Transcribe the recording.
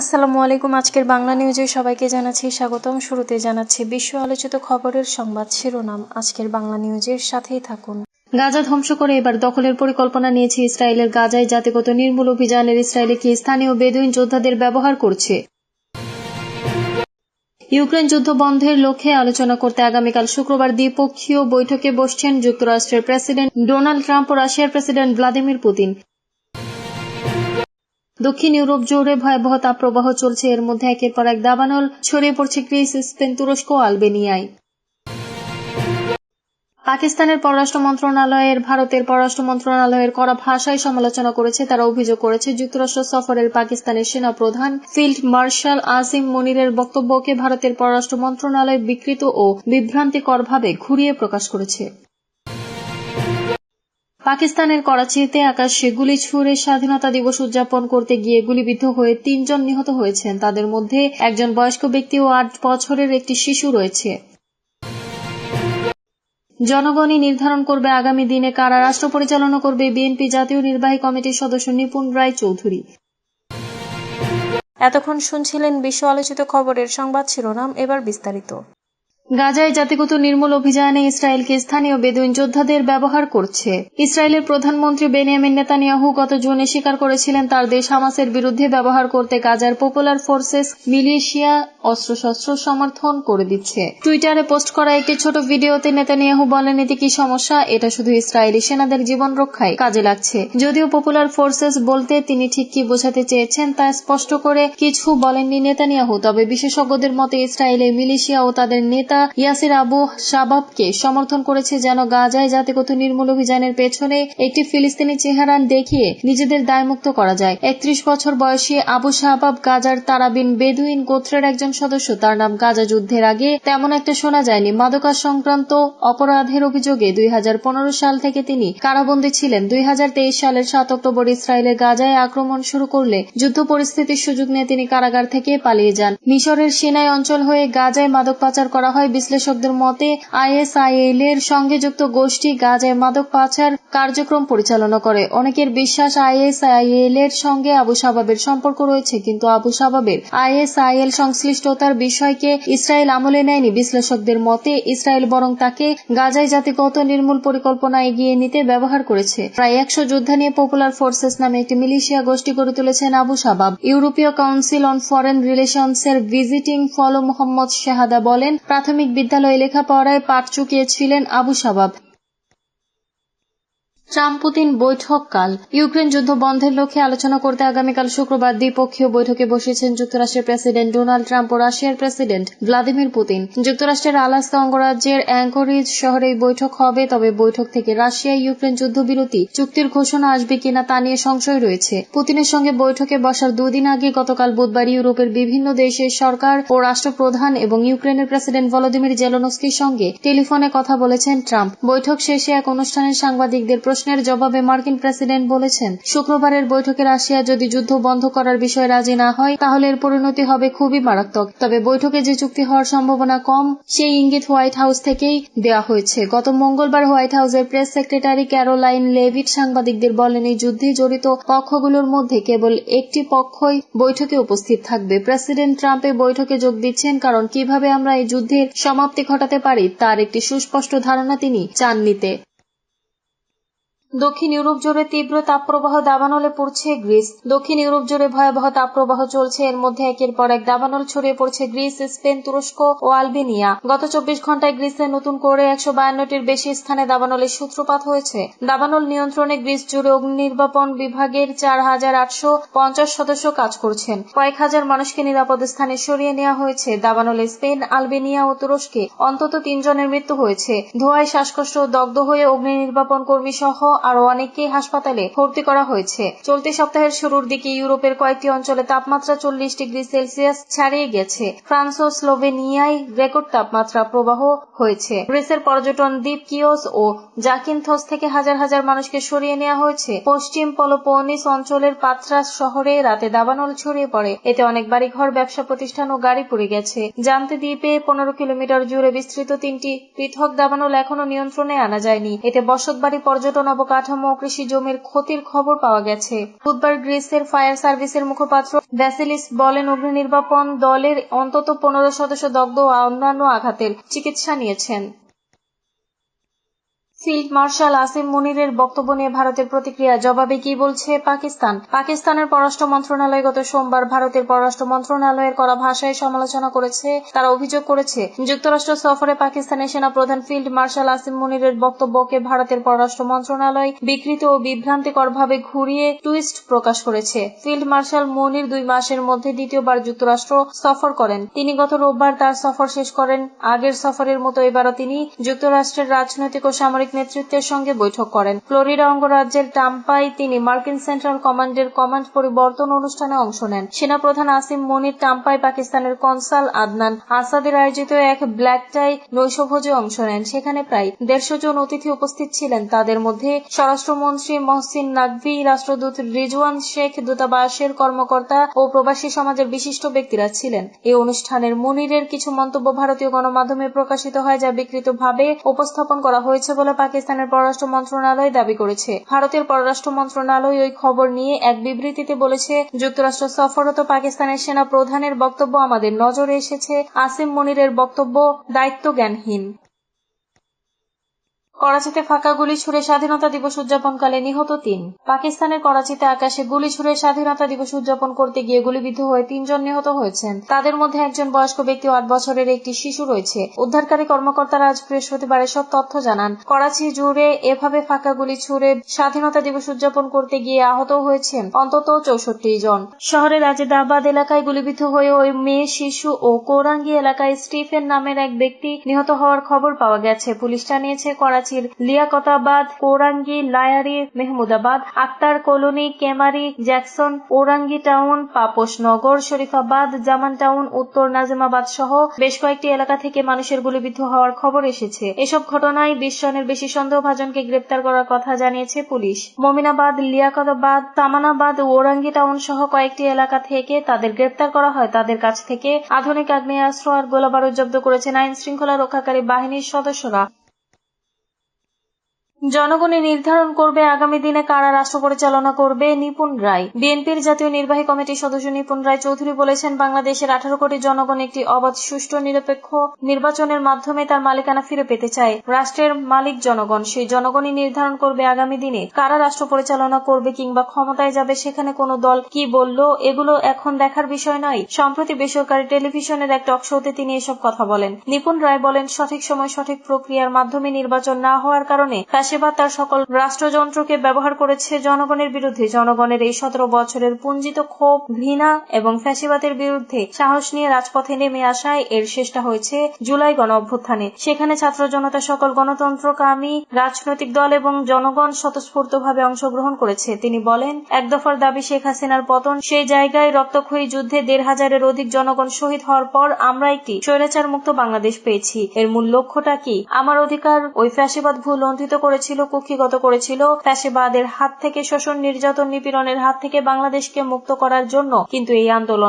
আসসালামু আলাইকুম, আজকের বাংলা নিউজে সবাইকে জানাচ্ছি স্বাগতম। শুরুতে জানাচ্ছি বিশ্ব আলোচিত খবরের সংবাদ শিরোনাম। আজকের বাংলা নিউজের সাথেই থাকুন। গাজা ধ্বংস করে এবার দখলের পরিকল্পনা নিয়েছে ইসরায়েলের গাজায় জাতিগত নির্মূল অভিযানের ইসরায়েলে কি স্থানীয় বেদুইন যোদ্ধাদের ব্যবহার করছে? ইউক্রেন যুদ্ধ বন্ধের লক্ষ্যে আলোচনা করতে আগামীকাল শুক্রবার দ্বিপক্ষীয় বৈঠকে বসছেন যুক্তরাষ্ট্রের প্রেসিডেন্ট ডোনাল্ড ট্রাম্প ও রাশিয়ার প্রেসিডেন্ট ভ্লাদিমির পুতিন। দক্ষিণ ইউরোপ জুড়ে ভয়াবহ তাপপ্রবাহ চলছে। এর মধ্যে একের পর এক দাবানল ছড়িয়ে পড়ছে গ্রিস, স্পেন, তুরস্ক আলবেনিয়ায়। পাকিস্তানের পররাষ্ট্র মন্ত্রণালয়ের, ভারতের পররাষ্ট্র মন্ত্রণালয়ের কড়া ভাষায় সমালোচনা করেছে, তারা অভিযোগ করেছে, যুক্তরাষ্ট্র সফরের পাকিস্তানের সেনা প্রধান ফিল্ড মার্শাল আসিম মনিরের বক্তব্যকে ভারতের পররাষ্ট্র মন্ত্রণালয় বিকৃত ও বিভ্রান্তিকরভাবে ঘুরিয়ে প্রকাশ করেছে। পাকিস্তানের করাচিতে আকাশে গুলি ছুড়ে স্বাধীনতা দিবস উদযাপন করতে গিয়ে গুলিবিদ্ধ হয়ে তিনজন নিহত হয়েছেন। তাদের মধ্যে একজন বয়স্ক ব্যক্তি ও আট বছরের একটি শিশু রয়েছে। জনগণই নির্ধারণ করবে আগামী দিনে কারা রাষ্ট্র পরিচালনা করবে। বিএনপি জাতীয় নির্বাহী কমিটির সদস্য নিপুণ রায় চৌধুরী। এতক্ষণ শুনছিলেন বিশ্ব আলোচিত খবরের সংবাদ শিরোনাম। এবার বিস্তারিত। গাজায় জাতিগত নির্মূল অভিযানে ইসরায়েলকে স্থানীয় বেদুইন যোদ্ধাদের ব্যবহার করছে। ইসরায়েলের প্রধানমন্ত্রী বেনিয়ামিন নেতানিয়াহু গত জুনে স্বীকার করেছিলেন তার দেশ হামাসের বিরুদ্ধে ব্যবহার করতে গাজার পপুলার ফোর্সেস মিলিশিয়া অস্ত্রশস্ত্র সমর্থন করে দিচ্ছে। টুইটারে পোস্ট করা একটি ছোট ভিডিওতে নেতানিয়াহু বলেন, এতে কি সমস্যা? এটা শুধু ইসরায়েলি সেনাদের জীবন রক্ষায় কাজে লাগছে। যদিও পপুলার ফোর্সেস বলতে তিনি ঠিক কি বোঝাতে চেয়েছেন তা স্পষ্ট করে কিছু বলেননি নেতানিয়াহু। তবে বিশেষজ্ঞদের মতে ইসরায়েলের মিলিশিয়া ও তাদের নেতা ইয়াসির আবু শাবাবকে সমর্থন করেছে যেন গাজায় জাতিগত নির্মূল অভিযানের পেছনে একটি ফিলিস্তিনি চেহারা দেখিয়ে নিজেদের দায়মুক্ত করা যায়। একত্রিশ বছর বয়সী আবু শাহবাব গাজার তারাবিন বেদুইন গোত্রের একজন সদস্য। তার নাম গাজা যুদ্ধের আগে তেমন একটা শোনা যায়নি। মাদকা সংক্রান্ত অপরাধের অভিযোগে দুই হাজার পনেরো সাল থেকে তিনি কারাবন্দী ছিলেন। দুই হাজার তেইশ সালের সাত অক্টোবর ইসরায়েলের গাজায় আক্রমণ শুরু করলে যুদ্ধ পরিস্থিতির সুযোগ নিয়ে তিনি কারাগার থেকে পালিয়ে যান। মিশরের সিনাই অঞ্চল হয়ে গাজায় মাদক পাচার করা হয়। বিশ্লেষকদের মতে আইএসআইএল এর সঙ্গে যুক্ত গোষ্ঠী গাজায় মাদক পাচার কার্যক্রম পরিচালনা করে। অনেকের বিশ্বাস আইএসআইএল এর সঙ্গে আবু সাবাবের সম্পর্ক রয়েছে, কিন্তু আবু সাবাবের আইএসআইএল সংশ্লিষ্টতার বিষয়কে ইসরায়েল আমলে নেয়নি। বিশ্লেষকদের মতে, ইসরায়েল বরং তাকে গাজায় জাতিগত নির্মূল পরিকল্পনা এগিয়ে নিতে ব্যবহার করেছে। প্রায় একশো যোদ্ধা নিয়ে পপুলার ফোর্সেস নামে একটি মিলিশিয়া গোষ্ঠী গড়ে তুলেছেন আবু সাবাব। ইউরোপীয় কাউন্সিল অন ফরেন রিলেশনস এর ভিজিটিং ফলো মোহাম্মদ শাহাদা বলেন, প্রাথমিক বিদ্যালয়ে লেখাপড়ায় পাঠ চুকিয়েছিলেন আবু সাবাব। ট্রাম্প পুতিন বৈঠক কাল ইউক্রেন যুদ্ধ বন্ধের লক্ষ্যে আলোচনা করতে আগামীকাল শুক্রবার দ্বিপক্ষীয় বৈঠকে বসেছেন যুক্তরাষ্ট্রের প্রেসিডেন্ট ডোনাল্ড ট্রাম্প ও রাশিয়ার প্রেসিডেন্ট ভ্লাদিমির পুতিন। যুক্তরাষ্ট্রের আলাস্কা অঙ্গরাজ্যের অ্যাঙ্করিজ শহরে এই বৈঠক হবে, তবে বৈঠক থেকে রাশিয়া ইউক্রেন যুদ্ধবিরতি চুক্তির ঘোষণা আসবে কিনা তা নিয়ে সংশয় রয়েছে। পুতিনের সঙ্গে বৈঠকে বসার দুদিন আগে গতকাল বুধবার ইউরোপের বিভিন্ন দেশের সরকার ও রাষ্ট্রপ্রধান এবং ইউক্রেনের প্রেসিডেন্ট ভলোদিমির জেলোনস্কির সঙ্গে টেলিফোনে কথা বলেছেন ট্রাম্প। বৈঠক শেষে এক অনুষ্ঠানে সাংবাদিকদের প্রশ্নের জবাবে মার্কিন প্রেসিডেন্ট বলেছেন, শুক্রবারের বৈঠকে রাশিয়া যদি যুদ্ধ বন্ধ করার বিষয়ে রাজি না হয়, তাহলে এর পরিণতি হবে খুবই মারাত্মক। তবে বৈঠকে যে চুক্তি হওয়ার সম্ভাবনা কম, সেই ইঙ্গিত হোয়াইট হাউস থেকেই দেওয়া হয়েছে। গত মঙ্গলবার হোয়াইট হাউসের প্রেস সেক্রেটারি ক্যারোলাইন লেভিট সাংবাদিকদের বলেন, এই যুদ্ধে জড়িত পক্ষগুলোর মধ্যে কেবল একটি পক্ষই বৈঠকে উপস্থিত থাকবে। প্রেসিডেন্ট ট্রাম্প এই বৈঠকে যোগ দিচ্ছেন কারণ কীভাবে আমরা এই যুদ্ধের সমাপ্তি ঘটাতে পারি, তার একটি সুস্পষ্ট ধারণা তিনি চান নিতে দক্ষিণ ইউরোপ জুড়ে তীব্র তাপপ্রবাহ দাবানলে পড়ছে গ্রিস। দক্ষিণ ইউরোপ জুড়ে ভয়াবহ তাপপ্রবাহ চলছে। এর মধ্যে একের পর এক দাবানল ছড়িয়ে পড়ছে গ্রিস, স্পেন, তুরস্ক ও আলবেনিয়া। গত চব্বিশ ঘন্টায় গ্রিসে নতুন করে একশো বায়ান্নটির বেশি স্থানে দাবানলের সূত্রপাত হয়েছে। দাবানল নিয়ন্ত্রণে গ্রিস জুড়ে অগ্নি নির্বাপন বিভাগের চার হাজার আটশো পঞ্চাশ সদস্য কাজ করছেন। কয়েক হাজার মানুষকে নিরাপদ স্থানে সরিয়ে নেওয়া হয়েছে। দাবানলে স্পেন, আলবেনিয়া ও তুরস্কে অন্তত তিনজনের মৃত্যু হয়েছে। ধোঁয়ায় শ্বাসকষ্ট, দগ্ধ হয়ে অগ্নি নির্বাপন কর্মী সহ আরও অনেককেই হাসপাতালে ভর্তি করা হয়েছে। চলতি সপ্তাহের শুরুর দিকে ইউরোপের কয়েকটি অঞ্চলে তাপমাত্রা চল্লিশ ডিগ্রি সেলসিয়াস ছাড়িয়ে গেছে। ফ্রান্স ও স্লোভেনিয়ায় রেকর্ড তাপমাত্রা প্রবাহ হয়েছে। গ্রিসের পর্যটন দ্বীপ কিওস ও জাকিনথস থেকে হাজার হাজার মানুষকে সরিয়ে নেওয়া হয়েছে। পশ্চিম পলোপনিস অঞ্চলের পাত্রাস শহরে রাতে দাবানল ছড়িয়ে পড়ে। এতে অনেক বাড়িঘর, ব্যবসা প্রতিষ্ঠান ও গাড়ি পড়ে গেছে। জানতে দ্বীপে পনেরো কিলোমিটার জুড়ে বিস্তৃত তিনটি পৃথক দাবানল এখনও নিয়ন্ত্রণে আনা যায়নি। এতে বসতবাড়ি, পর্যটন অবকাঠামো কৃষি জমির ক্ষতির খবর পাওয়া গেছে। বুধবার গ্রিসের ফায়ার সার্ভিসের মুখপাত্র ভ্যাসিলিস বলেন, অগ্নি নির্বাপন দলের অন্তত পনেরো সদস্য দগ্ধ ও অন্যান্য আঘাতের চিকিৎসা নিয়েছেন। ফিল্ড মার্শাল আসিম মুনিরের বক্তব্য নিয়ে ভারতের প্রতিক্রিয়া জবাবে কি বলছে পাকিস্তান? পাকিস্তানের পররাষ্ট্র মন্ত্রণালয় গত সোমবার ভারতের পররাষ্ট্র মন্ত্রণালয়ের করা ভাষায় সমালোচনা করেছে। তারা অভিযোগ করেছে, যুক্তরাষ্ট্র সফরে পাকিস্তানের সেনা প্রধান ফিল্ড মার্শাল আসিম মুনিরের বক্তব্যকে ভারতের পররাষ্ট্র মন্ত্রণালয় বিকৃত ও বিভ্রান্তিকরভাবে ঘুরিয়ে টুইস্ট প্রকাশ করেছে। ফিল্ড মার্শাল মুনির দুই মাসের মধ্যে দ্বিতীয়বার যুক্তরাষ্ট্র সফর করেন। তিনি গত রোববার তার সফর শেষ করেন। আগের সফরের মতো এবারও তিনি যুক্তরাষ্ট্রের রাজনৈতিক ও সামরিক নেতৃত্বের সঙ্গে বৈঠক করেন। ফ্লোরিডা অঙ্গরাজ্যের টাম্পায় তিনি মার্কিন সেন্ট্রাল কমান্ডের কমান্ড পরিবর্তন অনুষ্ঠানে অংশ নেন। সেনাপ্রধান আসিম মনির টাম্পায় পাকিস্তানের কনসাল আদনান আসাদের আয়োজিত এক ব্ল্যাক টাই নৈশভোজে অংশ নেন। সেখানে প্রায় দেড়শো জন অতিথি উপস্থিত ছিলেন। তাদের মধ্যে স্বরাষ্ট্রমন্ত্রী মহসিন নাকভি, রাষ্ট্রদূত রিজওয়ান শেখ, দূতাবাসের কর্মকর্তা ও প্রবাসী সমাজের বিশিষ্ট ব্যক্তিরা ছিলেন। এই অনুষ্ঠানের মনিরের কিছু মন্তব্য ভারতীয় গণমাধ্যমে প্রকাশিত হয় যা বিকৃতভাবে উপস্থাপন করা হয়েছে বলে পাকিস্তানের পররাষ্ট্র মন্ত্রণালয় দাবি করেছে। ভারতের পররাষ্ট্র মন্ত্রণালয় ওই খবর নিয়ে এক বিবৃতিতে বলেছে, যুক্তরাষ্ট্র সফররত পাকিস্তানের সেনা প্রধানের বক্তব্য আমাদের নজরে এসেছে। আসিম মনিরের বক্তব্য দায়িত্বজ্ঞানহীন। করাচিতে ফাঁকা গুলি ছুড়ে স্বাধীনতা দিবস উদযাপনকালে নিহত তিন। পাকিস্তানের করাচিতে আকাশে গুলি ছুড়ে স্বাধীনতা দিবস উদযাপন করতে গিয়ে গুলিবিদ্ধ হয়ে তিনজন নিহত হয়েছেন। তাদের মধ্যে একজন বয়স্ক ব্যক্তি আট বছরের একটি শিশু রয়েছে। উদ্ধারকারী কর্মকর্তারা আজ বৃহস্পতিবার এসব তথ্য জানান। করাচি জুড়ে এভাবে ফাঁকা গুলি ছুড়ে স্বাধীনতা দিবস উদযাপন করতে গিয়ে আহত হয়েছেন অন্তত চৌষট্টি জন। শহরের রাজেদাবাদ এলাকায় গুলিবিদ্ধ হয়ে ওই মেয়ে, শিশু ও কোরাঙ্গি এলাকায় স্টিফেন নামের এক ব্যক্তি নিহত হওয়ার খবর পাওয়া গেছে। পুলিশ জানিয়েছে, Karachi করাচির Liaquatabad Korangi Lyari, Mehmoodabad, Akhtar colony, Kemari, Jackson, Orangi town Paposhnagar Sharifabad, Zaman town, উত্তর নাজিমাবাদ সহ বেশ কয়েকটি এলাকা থেকে মানুষের গুলিবিদ্ধ হওয়ার খবর এসেছে। এসব ঘটনায় বিশ জনের বেশি সন্দেহভাজনকে গ্রেপ্তার করার কথা জানিয়েছে পুলিশ। মমিনাবাদ, লিয়াকতাবাদ, তামানাবাদ, ওরাঙ্গি টাউন সহ কয়েকটি এলাকা থেকে তাদের গ্রেপ্তার করা হয়। তাদের কাছ থেকে আধুনিক আগ্নেয়াস্ত্র আর গোলাবারুদ জব্দ করেছেন আইন শৃঙ্খলা রক্ষাকারী বাহিনীর সদস্যরা। জনগণই নির্ধারণ করবে আগামী দিনে কারা রাষ্ট্র পরিচালনা করবে, নিপুণ রায়। বিএনপির জাতীয় নির্বাহী কমিটির সদস্য নিপুণ রায় চৌধুরী বলেছেন, বাংলাদেশের আঠারো কোটি জনগণ একটি অবাধ, সুষ্ঠু, নিরপেক্ষ নির্বাচনের মাধ্যমে তার মালিকানা ফিরে পেতে চায়। রাষ্ট্রের মালিক জনগণ, সেই জনগণই নির্ধারণ করবে আগামী দিনে কারা রাষ্ট্র পরিচালনা করবে কিংবা ক্ষমতায় যাবে, সেখানে কোনো দল কি বলল, এগুলো এখন দেখার বিষয় নয়। সম্প্রতি বেসরকারি টেলিভিশনের এক টক শোতে তিনি এসব কথা বলেন। নিপুণ রায় বলেন, সঠিক সময় সঠিক প্রক্রিয়ার মাধ্যমে নির্বাচন না হওয়ার কারণে ফ্যাসিবাদ তার সকল রাষ্ট্রযন্ত্রকে ব্যবহার করেছে। জনগণের বিরুদ্ধে, জনগণের এই সতেরো বছরের পুঞ্জিত ক্ষোভ, ঘৃণা এবং ফ্যাসিবাদের বিরুদ্ধে সাহস নিয়ে রাজপথে নেমে আসায় এর শেষটা হয়েছে জুলাই গণ অভ্যুত্থানে। সেখানে ছাত্র জনতা সকল গণতন্ত্রকামী, রাজনৈতিক দল এবং জনগণ স্বতঃস্ফূর্তভাবে অংশগ্রহণ করেছে। তিনি বলেন, এক দফার দাবি শেখ হাসিনার পতন, সেই জায়গায় রক্তক্ষয়ী যুদ্ধে দেড় হাজারের অধিক জনগণ শহীদ হওয়ার পর আমরা একটি স্বৈরাচার মুক্ত বাংলাদেশ পেয়েছি। এর মূল লক্ষ্যটা কি? আমার অধিকার, ওই ফ্যাসিবাদ ভুল লণ্ঠিত করেছিল, কুক্ষিগত করেছিল, ফ্যাসিবাদের হাত থেকে শোষণ, নির্যাতন, নিপীড়নের হাত থেকে বাংলাদেশকে মুক্ত করার জন্য কিন্তু এই আন্দোলন